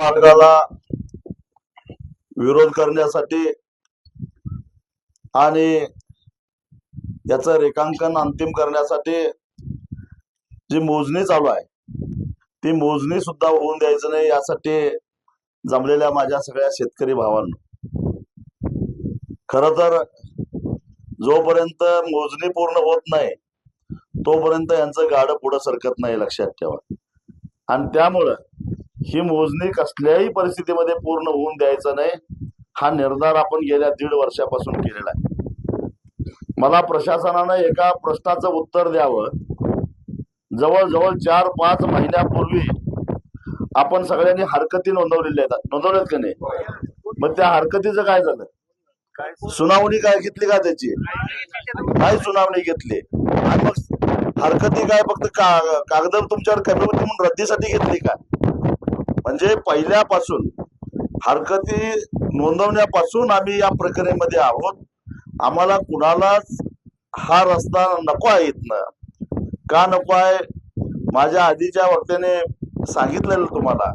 मार्गाला विरोध करण्यासाठी आणि याच रेखांकन अंतिम करण्यासाठी जी मोजणी चालू आहे ती मोजणी सुद्धा होऊन द्यायचं नाही यासाठी जमलेल्या माझ्या सगळ्या शेतकरी भावांना. खर तर जोपर्यंत मोजणी पूर्ण होत नाही तोपर्यंत यांचं गाडं पुढं सरकत नाही लक्षात ठेवा. आणि त्यामुळं ही मोजणी कसल्याही परिस्थितीमध्ये पूर्ण होऊन द्यायचं नाही. हा निर्धार आपण गेल्या दीड वर्षापासून केलेला आहे. मला प्रशासनानं एका प्रश्नाचं उत्तर द्यावं. जवळजवळ चार पाच महिन्यापूर्वी आपण सगळ्यांनी हरकती नोंदवलेल्या आहेत. नोंदवल्यात का नाही? मग त्या हरकतीचं काय झालं? सुनावणी काय घेतली का त्याची? काय सुनावणी घेतली. आणि मग हरकती काय? फक्त का कागद तुमच्यावर कमी होती म्हणून रद्दीसाठी घेतली का? म्हणजे पहिल्यापासून हरकती नोंदवण्यापासून आम्ही या प्रक्रियेमध्ये आहोत. आम्हाला कुणालाच हा रस्ता नको आहे इथनं. का नको आहे? माझ्या आधीच्या वक्त्याने सांगितलेलं तुम्हाला.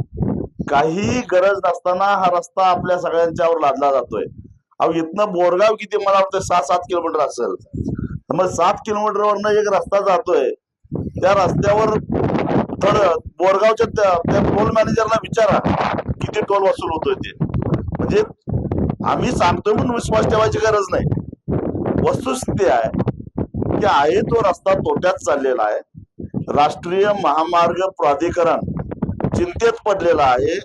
काही गरज नसताना हा रस्ता आपल्या सगळ्यांच्यावर लादला जातोय. अहो इथनं बोरगाव किती मला वाटतं सहा सात किलोमीटर असेल. तर मग सात किलोमीटरवरनं एक रस्ता जातोय. त्या रस्त्यावर तर बोरगावच्या त्या टोल मॅनेजरला विचारा किती टोल वसूल होतोय ते. म्हणजे आम्ही सांगतोय म्हणून विश्वास ठेवायची गरज नाही. वस्तुस्थिती आहे की आहे तो रस्ता तोट्यात चाललेला आहे. राष्ट्रीय महामार्ग प्राधिकरण चिंतेत पडलेला आहे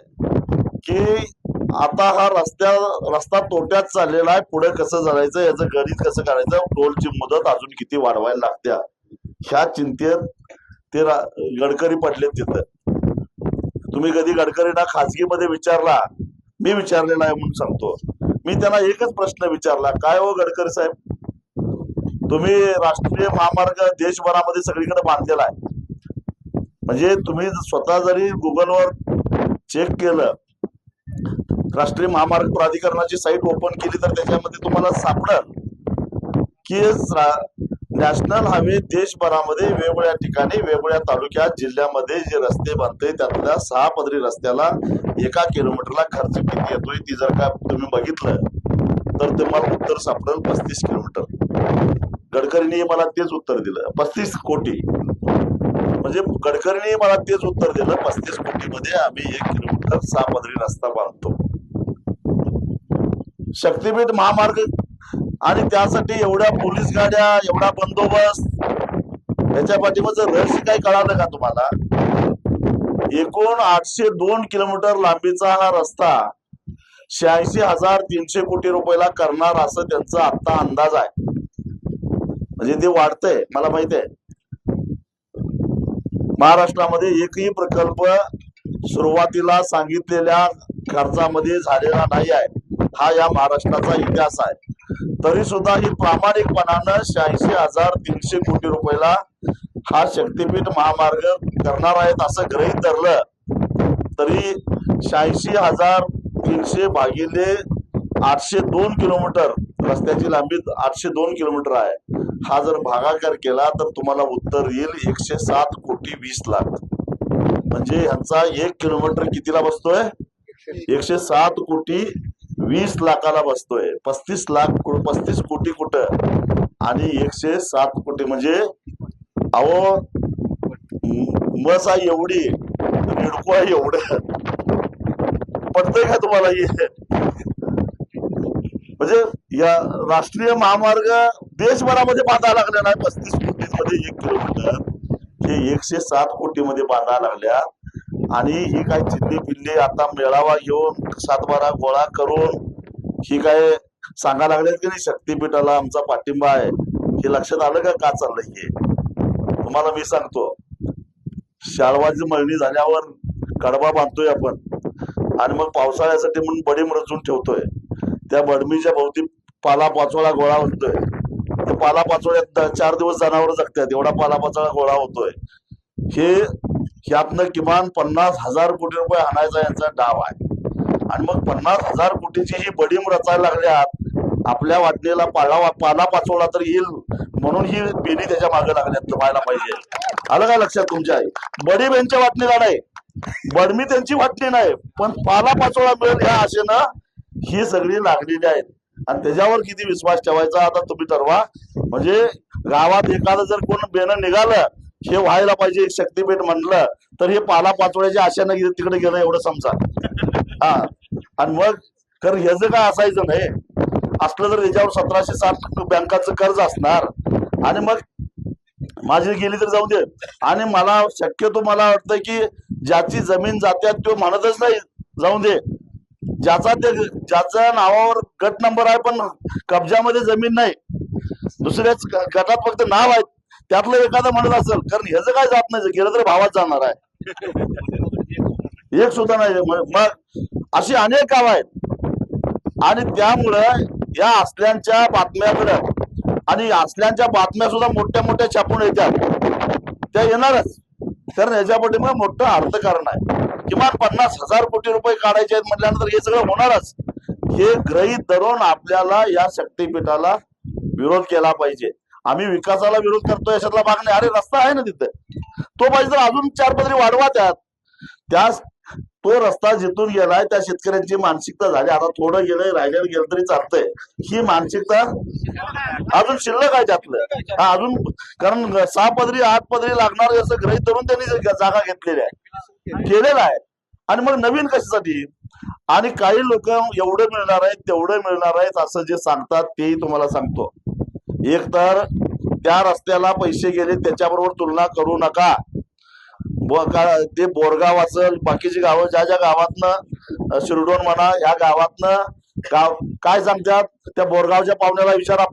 की आता हा रस्त्या रस्ता तोट्यात चाललेला आहे पुढे कसं चालायचं याचं गणित कसं करायचं टोलची मुदत अजून किती वाढवायला लागत्या ह्या चिंतेत ते गडकरी पडलेत तिथं. तुम्ही कधी गडकरींना खाजगीमध्ये विचारला मी विचारलेला आहे म्हणून सांगतो. मी त्यांना एकच प्रश्न विचारला काय हो गडकरी साहेब? तुम्ही राष्ट्रीय महामार्ग देशभरामध्ये सगळीकडे बांधलेला आहे. म्हणजे तुम्ही स्वतः जरी गुगलवर चेक केलं राष्ट्रीय महामार्ग प्राधिकरणाची साईट ओपन केली तर त्याच्यामध्ये तुम्हाला सापडल की नॅशनल हायवे देशभरामध्ये वेगवेगळ्या ठिकाणी वेगवेगळ्या तालुक्यात जिल्ह्यामध्ये जे रस्ते बनते त्यातल्या सहा पदरी रस्त्याला एका किलोमीटरला खर्च किती येतोय ती जर का तुम्ही बघितलं तर तुम्हाला उत्तर सापडेल पस्तीस किलोमीटर गडकरींनी मला तेच उत्तर दिलं पस्तीस कोटी. म्हणजे गडकरींनी मला तेच उत्तर दिलं पस्तीस कोटी मध्ये आम्ही एक किलोमीटर सहा पदरी रस्ता बांधतो. शक्तीपीठ महामार्ग आणि त्यासाठी एवढ्या पोलीस गाड्या एवढा बंदोबस्त याच्या पाठीमागचं रहस्य काय कळालं का तुम्हाला? एकूण आठशे दोन किलोमीटर लांबीचा हा रस्ता शहाऐंशी हजार तीनशे कोटी रुपयाला करणार असं त्यांचा आता अंदाज आहे. म्हणजे ते वाढतंय मला माहीत आहे. महाराष्ट्रामध्ये एकही प्रकल्प सुरुवातीला सांगितलेल्या खर्चामध्ये झालेला नाही आहे. हा या महाराष्ट्राचा इतिहास आहे. तरी सुद्धा ही प्रामाणिकपणानं शहाऐंशी हजार तीनशे कोटी रुपयाला हा शक्तीपीठ महामार्ग करणार आहेत असं गृहीत धरलं. तरी शहाऐंशी हजार तीनशे भागिले आठशे दोन किलोमीटर रस्त्याची लांबी आठशे दोन किलोमीटर आहे. हा जर भागाकार केला तर तुम्हाला उत्तर येईल एकशे सात कोटी वीस लाख. म्हणजे ह्यांचा एक किलोमीटर कितीला बसतोय? एकशे सात कोटी वीस लाखाला बसतोय. पस्तीस लाख पस्तीस कोटी कुठं? आणि एकशे सात कोटी म्हणजे अहो मसा आहे एवढी रिडको आहे एवढं. पडतंय का तुम्हाला हे? म्हणजे या राष्ट्रीय महामार्ग देशभरामध्ये बांधायला लागलेला नाही पस्तीस कोटी मध्ये एक किलोमीटर. हे एकशे सात कोटी मध्ये बांधायला लागल्या. आणि ही काय चिल्ली पिल्ली आता मेळावा घेऊन सातबारा गोळा करून ही काय सांगायला लागल्यात की नाही? शक्तीपीठाला आमचा पाठिंबा आहे. हे लक्षात आलं का? का चाललंय हे? तुम्हाला मी सांगतो. शाळवाची मळणी झाल्यावर कडबा बांधतोय आपण. आणि मग पावसाळ्यासाठी म्हणून बडीम रचून ठेवतोय. त्या बडमीच्या भोवती पाला पाचोळा गोळा होतोय. ते पाला पाचोळ्यात चार दिवस जनावर जगतात. एवढा पाला पाचोळा गोळा होतोय. हे ह्यातनं किमान पन्नास हजार कोटी रुपये आणायचा यांचा डाव आहे. आणि मग पन्नास हजार कोटीची ही बडीम रचायला लागल्यात आपल्या वाटणीला पाला पाला पाचवला तर येईल म्हणून ही बेनी त्याच्यामागे लागल्यात व्हायला पाहिजे. आलं काय लक्षात तुमच्या? बडीम यांच्या वाटणीला नाही बडमी त्यांची वाटली नाही पण पाला पाचोळा मिळेल ह्या आशेनं ही सगळी लागलेली आहेत. आणि त्याच्यावर किती विश्वास ठेवायचा आता तुम्ही ठरवा. म्हणजे गावात एखादं जर कोण बेनं निघालं हे व्हायला पाहिजे शक्तीपीठ म्हणलं तर हे पाला पाचोळ्याच्या आशेनं तिकडे गेलं एवढं समजा. हा. आणि मग कारण ह्याचं काय असायचं नाही असलं तर त्याच्यावर सतराशे साठ बँकाचं कर्ज असणार. आणि मग माझी गेली तर जाऊ दे. आणि मला शक्यतो मला वाटतं की ज्याची जमीन जात्यात तो म्हणतच नाही जाऊ दे. ज्याचा ते ज्याच्या नावावर गट नंबर आहे पण कब्जामध्ये जमीन नाही. दुसऱ्याच गटात फक्त नाव आहेत त्यातलं एखादं म्हणत असेल कारण ह्याचं काय जात नाही गेलं तर भावात जाणार आहे. एक सुद्धा नाही. मग अशी अनेक गाव आहेत. आणि त्यामुळं या असल्यांच्या बातम्याकडं आणि असल्यांच्या बातम्या सुद्धा मोठ्या मोठ्या छापून येतात. त्या येणारच. कारण याच्यापाठी मग मोठं अर्थकारण आहे. किमान पन्नास हजार कोटी रुपये काढायचे आहेत म्हटल्यानंतर हे सगळं होणारच. हे ग्रहित धरून आपल्याला या शक्तीपीठाला विरोध केला पाहिजे. आम्ही विकासाला विरोध करतो याच्यातला भाग नाही. अरे रस्ता आहे ना तिथे. तो पाहिजे तर अजून चार पदरी वाढवा त्यात. त्या तो रस्ता जिथून गेलाय त्या शेतकऱ्यांची मानसिकता झाली. आता थोडं गेलंय राहिलेलं गेलं तरी चालतंय. ही मानसिकता अजून शिल्लक आहे त्यातलं. हा अजून कारण सहा पदरी आठ पदरी लागणार असं ग्रहित धरून त्यांनी जागा घेतलेली आहे. केलेलं आहे. आणि मग नवीन कशासाठी? आणि काही लोक एवढं मिळणार आहेत तेवढं मिळणार आहेत असं जे सांगतात तेही तुम्हाला सांगतो. एक तर त्या रस्त्याला पैसे गेले त्याच्याबरोबर तुलना करू नका. ते बोरगाव असेल बाकीची गावं ज्या ज्या गावातनं शिरडोन म्हणा ह्या गावातनं गाव काय सांगतात? त्या बोरगावच्या पाहुण्याला विचारा.